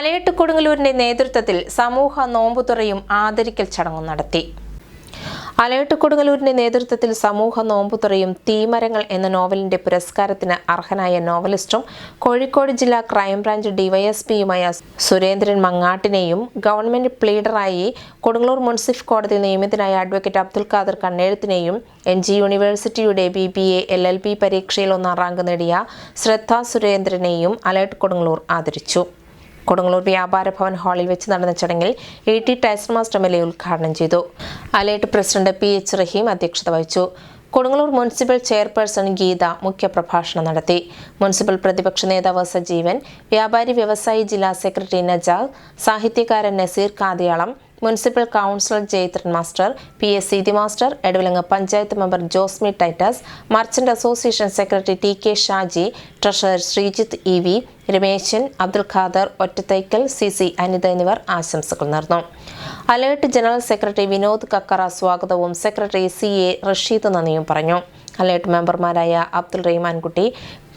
അലയട്ട് കൊടുങ്ങല്ലൂരിന്റെ നേതൃത്വത്തിൽ സമൂഹ നോമ്പുതുറയും ആദരിക്കൽ ചടങ്ങും നടത്തി. അലയട്ട് കൊടുങ്ങല്ലൂരിന്റെ നേതൃത്വത്തിൽ സമൂഹ നോമ്പുതുറയും തീമരങ്ങൾ എന്ന നോവലിന്റെ പുരസ്കാരത്തിന് അർഹനായ നോവലിസ്റ്റും കോഴിക്കോട് ജില്ലാ ക്രൈംബ്രാഞ്ച് ഡിവൈഎസ്പിയുമായ സുരേന്ദ്രൻ മങ്ങാട്ടിനെയും ഗവൺമെന്റ് പ്ലീഡറായി കൊടുങ്ങല്ലൂർ മുൻസിഫ് കോടതി നിയമിതനായ അഡ്വക്കേറ്റ് അബ്ദുൽ ഖാദർ കണ്ണേഴുത്തിനെയും എൻ ജി യൂണിവേഴ്സിറ്റിയുടെ B B A L L B പരീക്ഷയിൽ ഒന്നാം റാങ്ക് നേടിയ ശ്രദ്ധ സുരേന്ദ്രനെയും അലർട്ട് കൊടുങ്ങല്ലൂർ ആദരിച്ചു. കൊടുങ്ങല്ലൂർ വ്യാപാര ഭവൻ ഹാളിൽ വെച്ച് നടന്ന ചടങ്ങിൽ A T Tyson master M ഉദ്ഘാടനം ചെയ്തു. Alert president P H Rahim അധ്യക്ഷത വഹിച്ചു. കൊടുങ്ങല്ലൂർ മുനിസിപ്പൽ ചെയർപേഴ്സൺ ഗീത മുഖ്യപ്രഭാഷണം നടത്തി. മുനിസിപ്പൽ പ്രതിപക്ഷ നേതാവ് സജീവൻ വ്യാപാരി വ്യവസായി ജില്ലാ സെക്രട്ടറി നജാദ് സാഹിത്യകാരൻ Naseer Kathiyalam municipal councillor Jayathran master P S Seethi master Edavilangu panchayat member Josmi Titus merchant association secretary T K Shaji treasurer Sreejith E V Rameshan Abdul Khader Ottathaikkal C C Anitha എന്നിവർ ആശംസകൾ നേർന്നു. Alert general secretary Vinod Kakkara സ്വാഗതവും secretary C A Rasheed നന്ദിയും പറഞ്ഞു. Alert മെമ്പർമാരായ Abdul Rahmankutty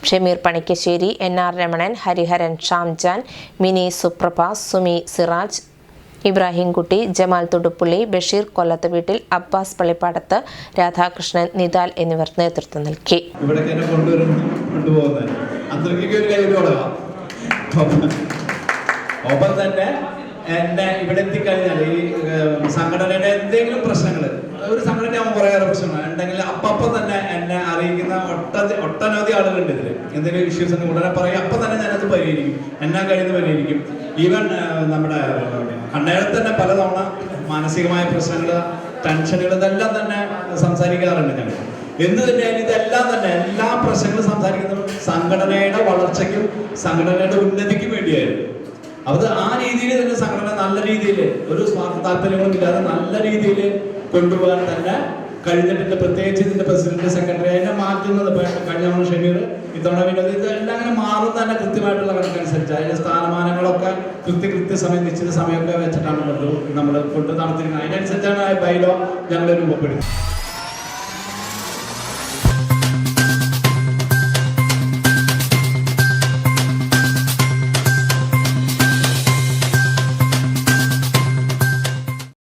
Shameer Panikkassery N R Ramanan Hariharan Shamjan Mini Suprabha Sumi Siraj Ibrahimkutty Jamal Thoduppully Basheer കൊല്ലത്ത് വീട്ടിൽ Abbas Pallippadath Radhakrishnan നിദാൽ എന്നിവർ നേതൃത്വം നൽകി. ഒപ്പം തന്നെ എന്നെ ഇവിടെ എത്തിക്കഴിഞ്ഞാൽ ഈ സംഘടനയുടെ എന്തെങ്കിലും പ്രശ്നങ്ങൾ ഒരു സംഘടന ആകുമ്പോൾ കുറേയേറെ പ്രശ്നങ്ങൾ അപ്പം തന്നെ എന്നെ അറിയിക്കുന്ന ഒട്ട ഒട്ടനവധി ആളുകളുണ്ട് ഇതിൽ എന്തെങ്കിലും ഇഷ്യൂസ് ഉണ്ടെങ്കിൽ ഉടനെ പറയും. അപ്പം തന്നെ ഞാനത് പരിഹരിക്കും. എന്നാ കഴിയുന്ന പരിഹരിക്കും. ഈവൻ നമ്മുടെ കണ്ണേഴത്ത് തന്നെ പലതവണ മാനസികമായ പ്രശ്നങ്ങൾ ടെൻഷനുകൾ ഇതെല്ലാം തന്നെ സംസാരിക്കാറുണ്ട് ഞങ്ങൾ. എന്ന് തന്നെയാണ് ഇതെല്ലാം തന്നെ എല്ലാ പ്രശ്നങ്ങളും സംസാരിക്കുന്നത് സംഘടനയുടെ വളർച്ചയ്ക്കും സംഘടനയുടെ ഉന്നതിക്കും വേണ്ടിയായിരുന്നു. അത് ആ രീതിയിൽ തന്നെ സംഘടന നല്ല രീതിയിൽ ഒരു സ്വാർത്ഥ താല്പര്യങ്ങളും ഇല്ലാതെ നല്ല രീതിയിൽ കൊണ്ടുപോകാൻ തന്നെ കഴിഞ്ഞിട്ടുണ്ട് പ്രത്യേകിച്ച് ഇതിന്റെ പ്രസിഡന്റ് സെക്രട്ടറി അതിനെ മാറ്റുന്നത് കഴിഞ്ഞ തവണ ഷമീർ ഇത്തവണ വിനോദ് ഇതെല്ലാം അങ്ങനെ മാറുന്ന തന്നെ കൃത്യമായിട്ടുള്ള കണക്കനുസരിച്ച്. അതിന്റെ സ്ഥാനമാനങ്ങളൊക്കെ കൃത്യ കൃത്യ സമയം നിശ്ചിത സമയമൊക്കെ വെച്ചിട്ടാണ് നമ്മൾ കൊണ്ട് നടത്തിയിരിക്കുന്നത്. അതിനനുസരിച്ചാണ് ബൈലോ ഞങ്ങൾ രൂപപ്പെടുന്നത്